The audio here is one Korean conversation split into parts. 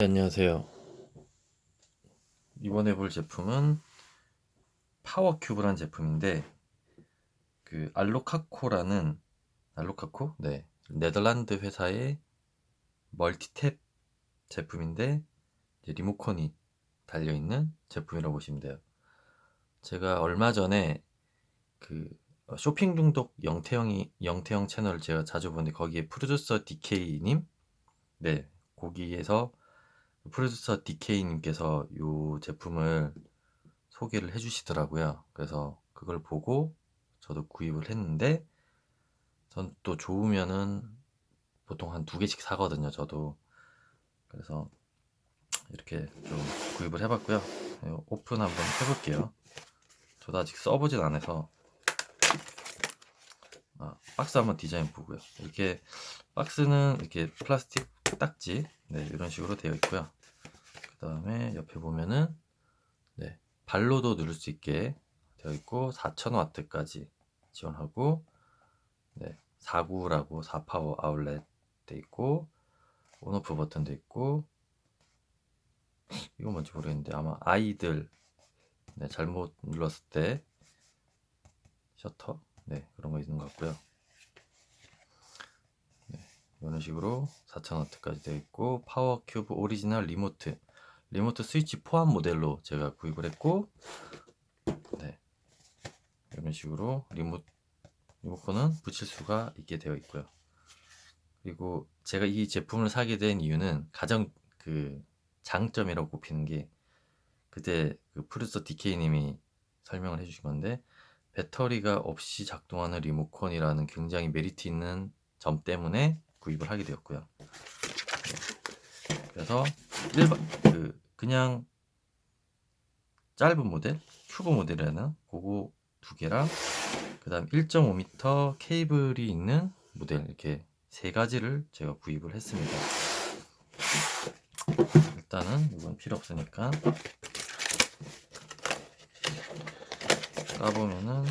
네, 안녕하세요. 이번에 볼 제품은 파워큐브라는 제품인데 그 알로카코라는 알로카코? 네. 네덜란드 회사의 멀티탭 제품인데 리모컨이 달려 있는 제품이라고 보시면 돼요. 제가 얼마 전에 그 어, 쇼핑 중독 영태형이 영태형 채널을 제가 자주 보는데 거기에 프로듀서 DK님 네 거기에서 프로듀서 DK님께서 이 제품을 소개를 해 주시더라고요. 그래서 그걸 보고 저도 구입을 했는데 전 또 좋으면은 보통 한 두 개씩 사거든요. 저도 그래서 이렇게 좀 구입을 해봤고요. 네, 오픈 한번 해볼게요. 저도 아직 써보진 않아서 아, 박스 한번 디자인 보고요. 이렇게 박스는 이렇게 플라스틱 딱지 네, 이런 식으로 되어 있고요. 그 다음에 옆에 보면은 네, 발로도 누를 수 있게 되어 있고 4000W까지 지원하고 네, 4구라고 4파워 아울렛 돼 있고 온오프 버튼도 있고 이건 뭔지 모르겠는데 아마 아이들 네, 잘못 눌렀을 때 셔터? 네 그런 거 있는 것 같고요. 네, 이런 식으로 4000W까지 되어 있고 파워 큐브 오리지널 리모트 리모트 스위치 포함 모델로 제가 구입을 했고 네 이런 식으로 리모 리모컨은 붙일 수가 있게 되어 있고요 그리고 제가 이 제품을 사게 된 이유는 가장 그 장점이라고 꼽히는 게 그때 그 프로듀서 DK님이 설명을 해주신 건데 배터리가 없이 작동하는 리모컨이라는 굉장히 메리트 있는 점 때문에 구입을 하게 되었고요. 네. 그래서 일반 그 그냥 짧은 모델, 큐브 모델이라는 그거 두 개랑 그다음 1.5m 케이블이 있는 모델 이렇게 세 가지를 제가 구입을 했습니다. 일단은 이건 필요 없으니까 까보면은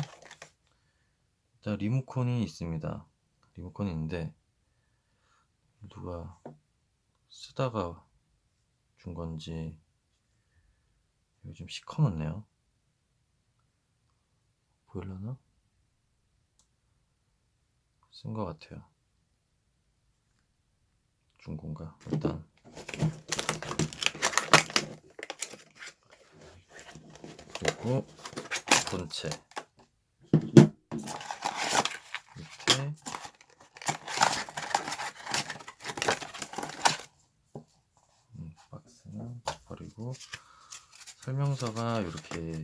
일단 리모컨이 있습니다. 리모컨이 있는데 누가 쓰다가 준 건지 여기 좀 시커멓네요. 보일려나? 쓴 것 같아요. 중고인가? 일단 그리고 본체 밑에 음, 박스는 버리고 설명서가 이렇게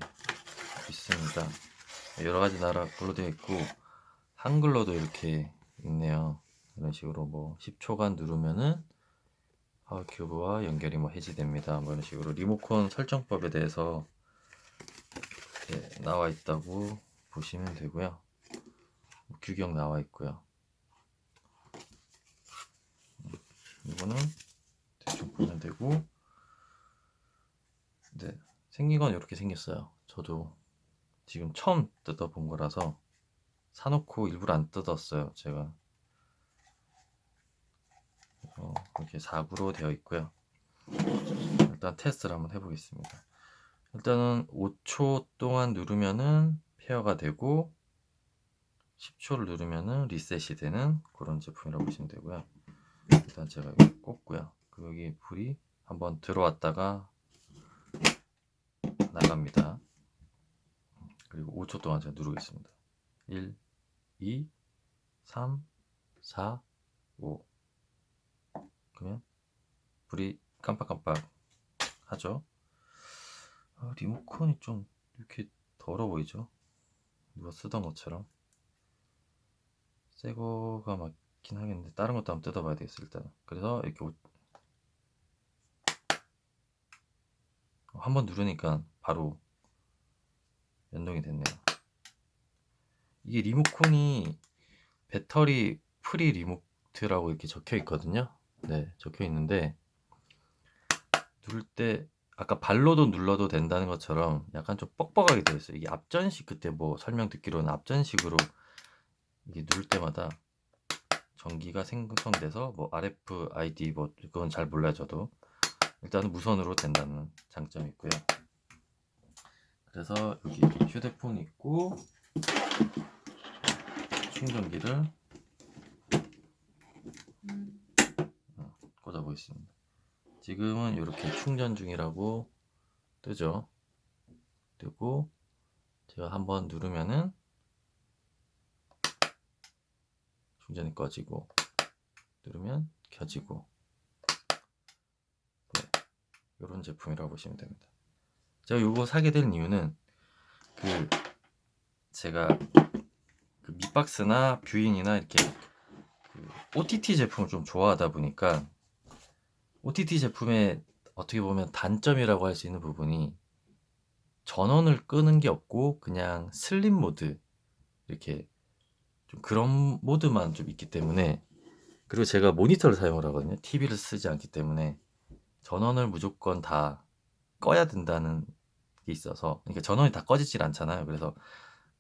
있습니다. 여러 가지 나라 걸로 되어 있고 한글로도 이렇게 있네요. 이런 식으로 뭐 10초간 누르면은 파워 큐브와 연결이 뭐 해지됩니다. 뭐 이런 식으로 리모컨 설정법에 대해서 나와 있다고 보시면 되고요. 뭐 규격 나와 있고요. 음, 이거는 대충 보면 되고, 네 생긴 건 이렇게 생겼어요. 저도 지금 처음 뜯어본 거라서 사놓고 일부러 안 뜯었어요. 제가 어, 이렇게 4구로 되어 있고요. 일단 테스트를 한번 해보겠습니다. 일단은 5초 동안 누르면은 페어가 되고 10초를 누르면은 리셋이 되는 그런 제품이라고 보시면 되고요. 일단 제가 여기 꽂고요. 그 여기 불이 한번 들어왔다가 나갑니다. 그리고 5초 동안 제가 누르겠습니다. 1, 2, 3, 4, 5. 그러면 불이 깜빡깜빡 하죠. 아, 리모컨이 좀 이렇게 더러 보이죠? 누가 쓰던 것처럼. 새 거가 맞긴 하겠는데 다른 것도 한번 뜯어봐야 되겠어 일단. 그래서 이렇게 한번 누르니까 바로 연동이 됐네요. 이게 리모컨이 배터리 프리 리모트라고 이렇게 적혀 있거든요. 네, 적혀 있는데 누를 때 아까 발로도 눌러도 된다는 것처럼 약간 좀 뻑뻑하게 되어 있어요. 이게 앞전식 그때 뭐 설명 듣기로는 앞전식으로 이게 누를 때마다 전기가 생성돼서 뭐 RFID 뭐 그건 잘 몰라요 저도 일단은 무선으로 된다는 장점이 있고요. 그래서 여기 휴대폰 있고 충전기를 꽂아 보겠습니다. 지금은 이렇게 충전 중이라고 뜨죠. 뜨고 제가 한번 누르면은 충전이 꺼지고 누르면 켜지고 네, 이런 제품이라고 보시면 됩니다. 제가 이거 사게 된 이유는 그 제가 그 밑박스나 뷰잉이나 이렇게 그 OTT 제품을 좀 좋아하다 보니까 OTT 제품의 어떻게 보면 단점이라고 할 수 있는 부분이 전원을 끄는 게 없고 그냥 슬립 모드 이렇게 좀 그런 모드만 좀 있기 때문에 그리고 제가 모니터를 사용을 하거든요. TV를 쓰지 않기 때문에 전원을 무조건 다 꺼야 된다는 게 있어서 그러니까 전원이 다 꺼지질 않잖아요. 그래서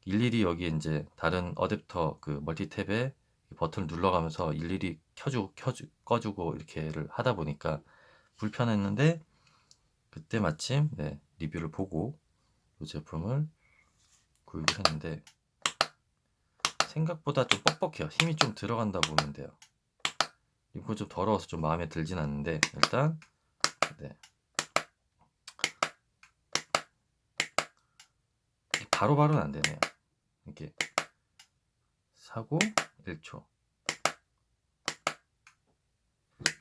일일이 여기 이제 다른 어댑터 그 멀티 탭에 버튼을 눌러가면서 일일이 켜주고 켜주 꺼주고 이렇게를 하다 보니까 불편했는데 그때 마침 네, 리뷰를 보고 이 제품을 구입을 했는데 생각보다 좀 뻑뻑해요. 힘이 좀 들어간다 보면 돼요. 리모컨 좀 더러워서 좀 마음에 들진 않는데 일단 네. 바로바로는 안 되네요. 이렇게 사고 1초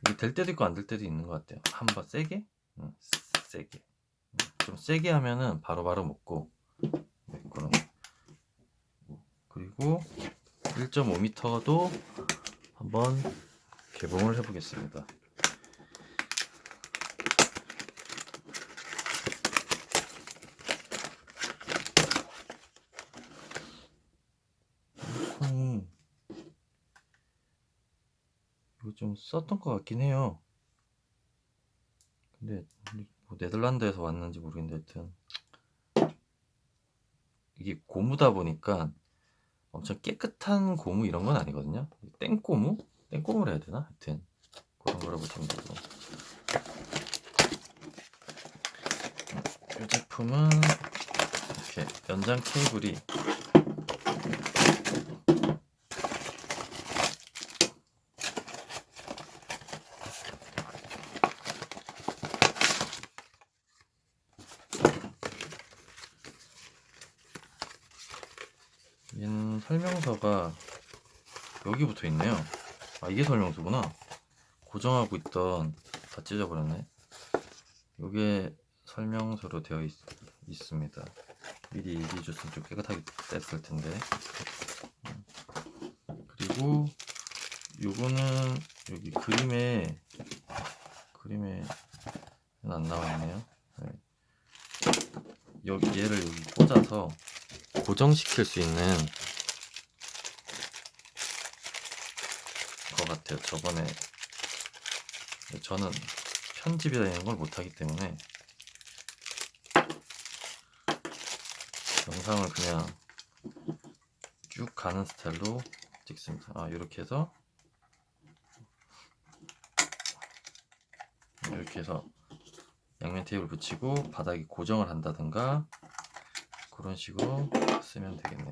이게 될 때도 있고 안 될 때도 있는 것 같아요. 한번 세게, 응, 세게, 응, 좀 세게 하면은 바로바로 먹고 네, 그런 거. 그리고 1.5m도 한번 개봉을 해보겠습니다. 음, 이거 좀 썼던 것 같긴 해요. 근데 뭐 네덜란드에서 왔는지 모르겠는데 하여튼 이게 고무다 보니까 엄청 깨끗한 고무 이런 건 아니거든요. 땡고무? 땡고무라 해야 되나? 하여튼 그런 거라 보시면 되고 이 제품은 이렇게 연장 케이블이 얘는 설명서가 여기 붙어 있네요. 아 이게 설명서구나. 고정하고 있던 다 찢어버렸네. 이게 설명서로 되어 있, 있습니다. 미리 얘기해 줬으면 좀 깨끗하게 뗐을 텐데. 음. 그리고 요거는 여기 그림에 그림에 안 나와 있네요. 네. 여기 얘를 여기 꽂아서 고정시킬 수 있는 것 같아요. 저번에 저는 편집이나 이런 걸 못하기 때문에 영상을 그냥 쭉 가는 스타일로 찍습니다. 아 이렇게 해서 이렇게 해서 양면 테이프를 붙이고 바닥에 고정을 한다든가 그런 식으로 쓰면 되겠네요.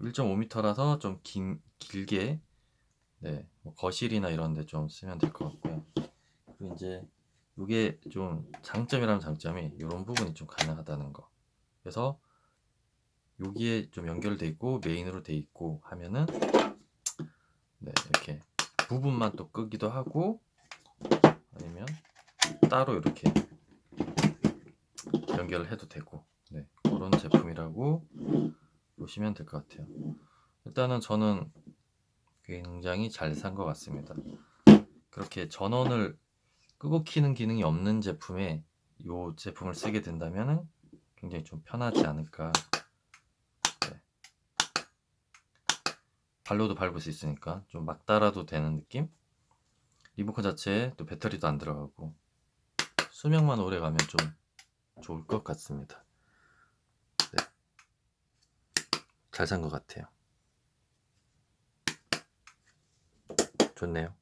1.5m라서 좀 긴, 길게 네, 뭐 거실이나 이런 데 좀 쓰면 될 것 같고요. 그리고 이제 이게 좀 장점이라는 장점이 이런 부분이 좀 가능하다는 거. 그래서 여기에 좀 연결돼 있고 메인으로 돼 있고 하면은 네, 이렇게 부분만 또 끄기도 하고 아니면 따로 이렇게 연결을 해도 되고 네, 그런 제품이라고 보시면 될 것 같아요. 일단은 저는 굉장히 잘 산 것 같습니다. 그렇게 전원을 끄고 키는 기능이 없는 제품에 이 제품을 쓰게 된다면 굉장히 좀 편하지 않을까. 네. 발로도 밟을 수 있으니까 좀 막 달아도 되는 느낌? 리모컨 자체에 또 배터리도 안 들어가고 수명만 오래 가면 좀 좋을 것 같습니다. 네. 잘 산 것 같아요. 좋네요.